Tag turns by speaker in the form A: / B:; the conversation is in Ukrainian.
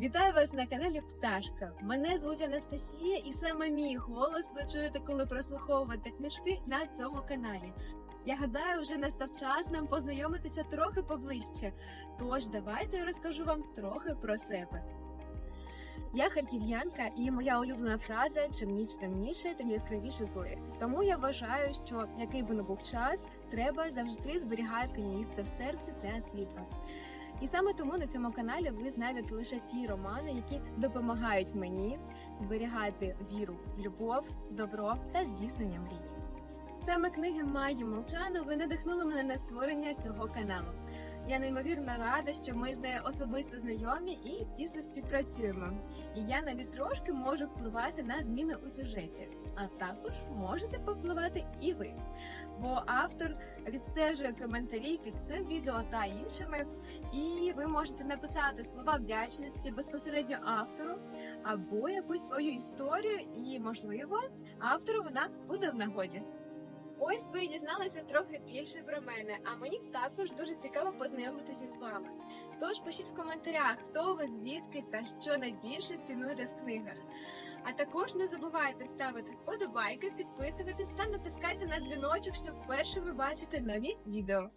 A: Вітаю вас на каналі Пташка. Мене звуть Анастасія, і саме мій голос ви чуєте, коли прослуховуєте книжки на цьому каналі. Я гадаю, вже настав час нам познайомитися трохи поближче. Тож давайте я розкажу вам трохи про себе. Я харків'янка, і моя улюблена фраза чим ніч темніше, тим яскравіше зорі. Тому я вважаю, що який би не був час, треба завжди зберігати місце в серці для світла. І саме тому на цьому каналі ви знайдете лише ті романи, які допомагають мені зберігати віру в любов, добро та здійснення мрії. Саме книги Майї Молчанової надихнули мене на створення цього каналу. Я неймовірно рада, що ми з нею особисто знайомі і тісно співпрацюємо. І я навіть трошки можу впливати на зміни у сюжеті, а також можете повпливати і ви. Бо автор відстежує коментарі під цим відео та іншими, і ви можете написати слова вдячності безпосередньо автору або якусь свою історію, і можливо автору вона буде в нагоді. Ось ви дізналися трохи більше про мене, а мені також дуже цікаво познайомитися з вами. Тож пишіть в коментарях, хто ви, звідки та що найбільше цінуєте в книгах. А також не забувайте ставити вподобайки, підписуватись та натискайте на дзвіночок, щоб першими бачити нові відео.